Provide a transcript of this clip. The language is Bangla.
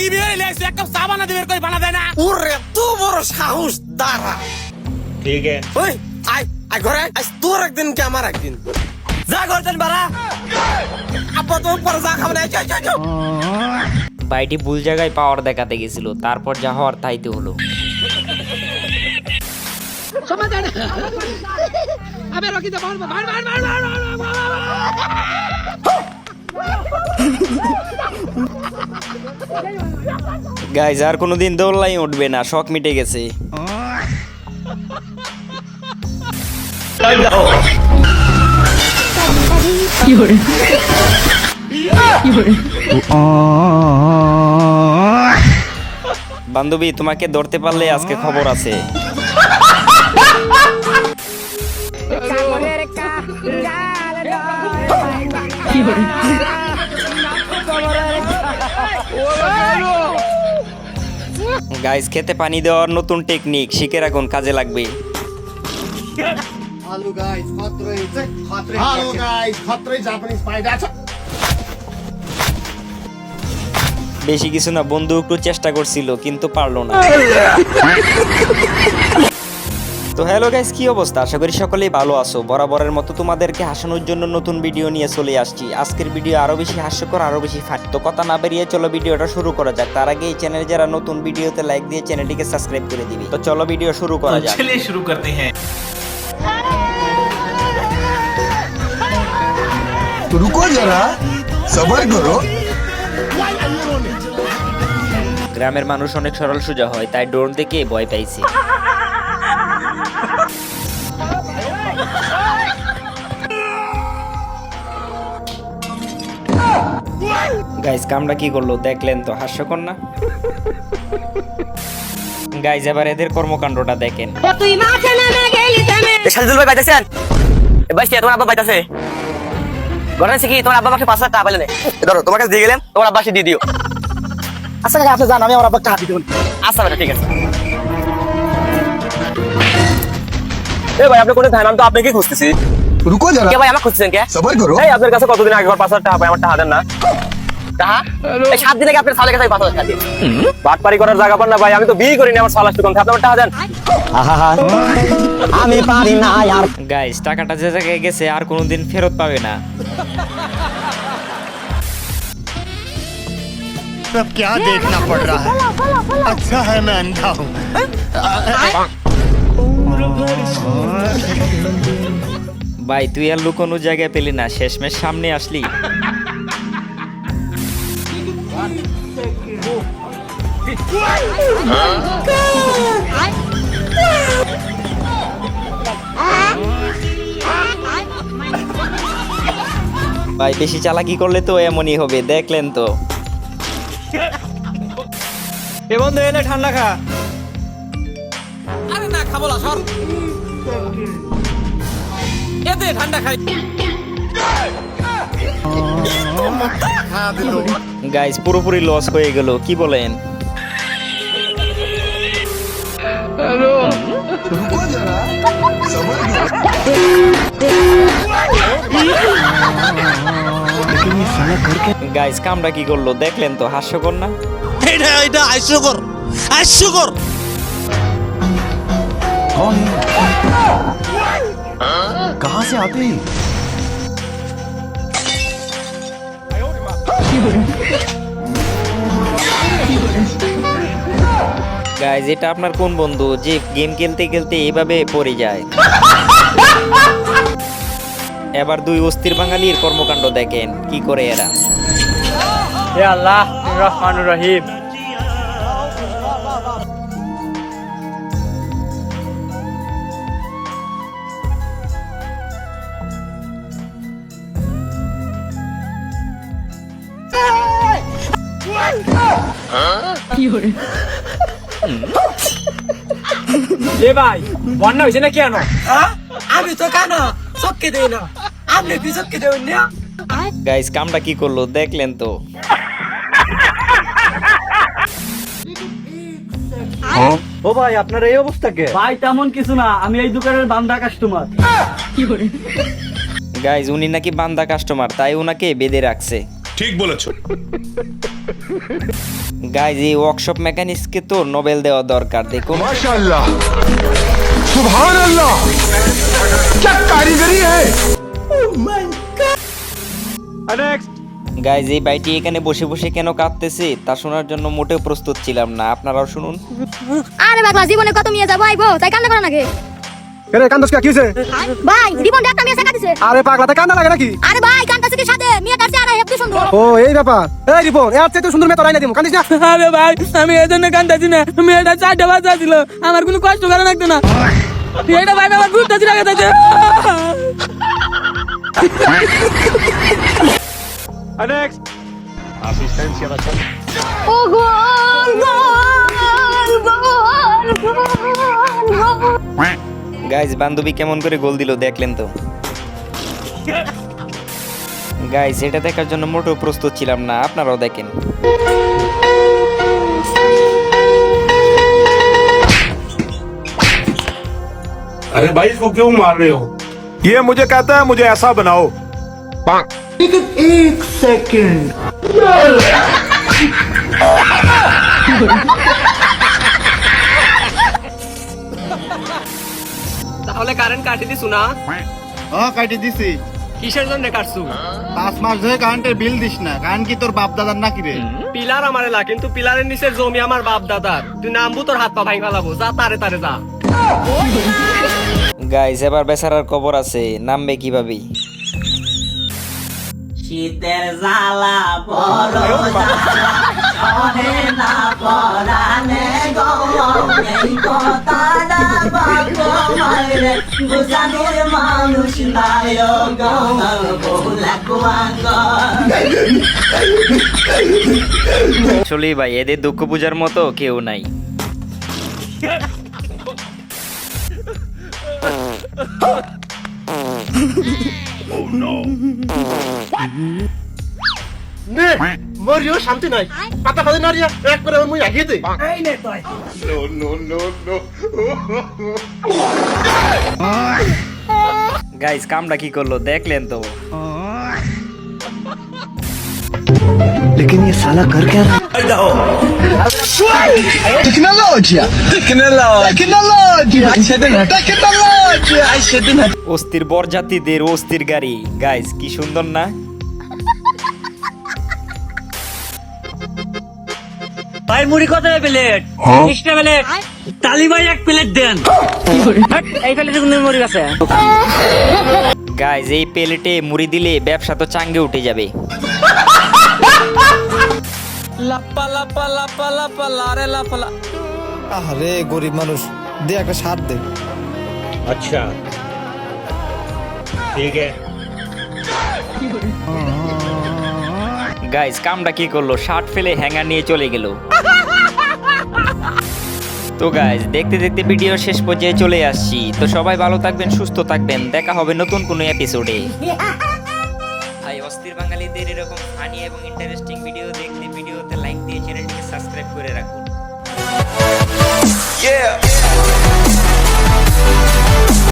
কি বিয়ে লেগেছে? এক কাপ চা বানা দিবে কই বানা দেয় না। ওরে তো বড় সাহস দাঁড়া। ঠিক আছে। ওই আয় আয় ঘরে আজ তোর একদিন কি আমার একদিন? যা বাড়া। তোর পরে যা খাবে না চল চল চল। ভাইটি ভুল জায়গায় পাওয়ার দেখাতে গেছিল। তারপর যা হওয়ার তাইতে হলো। গাইজ আর কোনোদিন দৌড়লাই উঠবে না শখ মিটে গেছে বান্ধবী তোমাকে ধরতে পারলে আজকে খবর আছে গাইজ খেতে পানি দেওয়ার নতুন টেকনিক শিখে রাখুন কাজে লাগবে. বেশি কিছু না বন্ধু একটু চেষ্টা করছিল কিন্তু পারল না। তো হ্যালো গাইস কি অবস্থা? আশা করি সকলেই ভালো আছো। বরাবরের মতো তোমাদেরকে হাসানোর জন্য নতুন ভিডিও নিয়ে চলে আসছি। আজকের ভিডিও আরও বেশি হাস্যকর আরও বেশি ফাট। তো কথা না বেরিয়ে চলো ভিডিওটা শুরু করা যাক। তার আগে এই চ্যানেলে যারা নতুন ভিডিওতে লাইক দিয়ে চ্যানেলটিকে সাবস্ক্রাইব করে দিবি। তো চলো ভিডিও শুরু করা যাক। চলে শুরু করতে হ্যাঁ। রুকো যারা সবার করো। গ্রামের মানুষ অনেক সরল সোজা হয় তাই ড্রোন দেখে ভয় পাইছে। গাইজ কামটা কি করল? দেখলেন তো হাস্যকর না? গাইজ এবার এদের কর্মকাণ্ডটা দেখেন। শাহিদুল ভাই বাইতেছেন? ভাই সে তোমার আব্বা বাইতেছে। কি? তোমার আব্বা পাঁচ হাজার টাকা ধরো তোমার কাছে দিয়ে গেলেন তোমার দিয়ে দিও। আচ্ছা আপনি জান আমি আমার আব্বাকে আচ্ছা বেটা ঠিক আছে। এ ভাই আপনি কোন ধান আমি তো আপনাকে খুঁজতেছি। রুকো যারা। কে ভাই আমাকে খুঁজছেন কে? সবাই করো এই আপনার কাছে কতদিন আগে পাঁচ হাজার টাকা পাই আমার টাকা দেন না। সাত দিন আগে আপনার সালের কাছে আমি পাঁচ হাজার টাকা দিই বাটপারি করার জায়গা পান না ভাই আমি তো বিয়ে করিনি আমার সালাস দোকান আপনি আমার টাকা দেন আমি পারি না আর গাইজ টাকাটা যে জায়গায় গেছে আর কোনোদিন ফেরত পাবে না अब क्या देखना पड़ रहा है अच्छा है मैं अंधा हूँ ভাই তুই আর লুকোনো জায়গায় পেলি না শেষমেশ সামনে আসলি ভাই বেশি চালাকি করলে তো এমনই হবে দেখলেন তো। এ বন্ধু এনে ঠান্ডা খা। আরে না খাব না সর। এতে ঠান্ডা খাই। গাইজ পুরোপুরি লস হয়ে গেল কি বলেন रुको जरा सबर करो গাইজ কামটা কি করলো দেখলেন তো হাস্যকর না এটা এটা হাস্যকর হাস্যকর कौन कहाँ से आते हैं গাইজ এটা আপনার কোন বন্ধু? যে গেম খেলতে খেলতে এভাবে পড়ে যায়। এবার দুই অস্থির বাঙালির কর্মকাণ্ড দেখেন, কি করে এরা। আল্লাহ রহমান রহিম। এ ভাই বন্যা হয়েছে না কেন আমি তো কেন? চক্কে দেই না। আপনি কি চক্কে দেবেন না? গাইজ কামটা কি করল দেখলেন তো। ও ভাই আপনার এই অবস্থা কে? ভাই তেমন কিছু না। আমি এই দোকানের বান্দা কাস্টমার কি করে গাইজ উনি নাকি বান্দা কাস্টমার তাই উনাকে বেঁধে রাখছে। ঠিক বলেছো গাইজ এই ওয়ার্কশপ মেকানিক্সকে তো নোবেল দেওয়া দরকার দেখুন माशाल्लाह सुभान अल्लाह क्या कारीगरी है গাইজ এই বাইটি এখানে বসে বসে কেন কাঁদতেছে তা শোনার জন্য মোটেও প্রস্তুত ছিলাম না আপনারাও শুনুন আরে বাবা জীবনে কত মেয়ে যাবো আইবো তাই কান্না করে নাকি রে কান্দস কি হইছে ভাই জীবন একটা মেয়ে শেখা দিছে আরে পাগলাতে কান্দা লাগে নাকি আরে ভাই সুন্দর ও এই ব্যাপার। এই রিপন এর চাইতে সুন্দর মেয়ে তো রাইনা দিমু কান্দিস না? আরে ভাই আমি এই জন্য কান্দাছি না। মেয়েটা চারটে বাচ্চা ছিল আমার কোনো কষ্ট করা লাগতো না। এটা ভাই আমার ঘুরতে ছিল গেছে ও গোল গোল গোল গোল গাইজ বান্ধবী কেমন করে গোল দিল দেখলেন তো? গাইজ এটা দেখার জন্য মোটেও প্রস্তুত ছিলাম না আপনারাও দেখেন अरे भाई इसको क्यों मार रहे हो ये मुझे कहता है मुझे ऐसा बनाओ তাহলে কারেন্ট কাটি দিছু না হ্যাঁ কাটি দিছি কিসের জন্য কাটছু? পাঁচ মাস ধরে কারেন্টের বিল দিস না। কারণ কি তোর বাপ দাদার নাকি রে? পিলার আমার এলা কিন্তু পিলারের নিচের জমি আমার বাপ দাদার তুই নামবু তোর হাত পা ভাঙি ফেলাবো। যা তারে তারে যা। গাইজ এবার বেচারার কবর আছে। নামবে কীভাবে? শীতের জ্বালা বড় না পরানে বুঝানোর মানুষ নাই কুয়াঙ্গ ভাই এদের দুঃখ পূজার মতো কেউ নাই। মরিও শান্তি নাই পাতা পাতা নারিয়া এক করে মুই আগিয়ে দে গাইজ কামটা কি করলো দেখলেন তো टेक्नोलॉजी टेक्नोलॉजी टेक्नोलॉजी অস্থির বরযাত্রীদের অস্থির গাড়ি গাইজ কি সুন্দর না ভাই মুড়ি কত প্লেট? হ্যাঁ? ত্রিশটা প্লেট তালি ভাই এক প্লেট দেন। হ্যাঁ। হ্যাঁ, এই প্লেটে কোন মুড়ি আছে। গাইজ এই প্লেটে মুড়ি দিলে ব্যবসা তো চাঙ্গে উঠে যাবে। লাপা লাপা লাপা লাপা লারে লাপা আরে দে একটা সাত দে। আচ্ছা। ঠিক আছে। গাইজ কামটা কি করল? শার্ট ফেলে হ্যাঙ্গার নিয়ে চলে গেল। তো গাইজ দেখতে দেখতে ভিডিও শেষ পর্যায়ে চলে আসছি। তো সবাই ভালো থাকবেন, সুস্থ থাকবেন। দেখা হবে নতুন কোনো এপিসোডে ভাই, অস্থির বাঙালিদের এরকম ফানি এবং ইন্টারেস্টিং ভিডিও দেখতে ভিডিওতে লাইক দিয়ে চ্যানেলটিকে সাবস্ক্রাইব করে রাখুন। Yeah.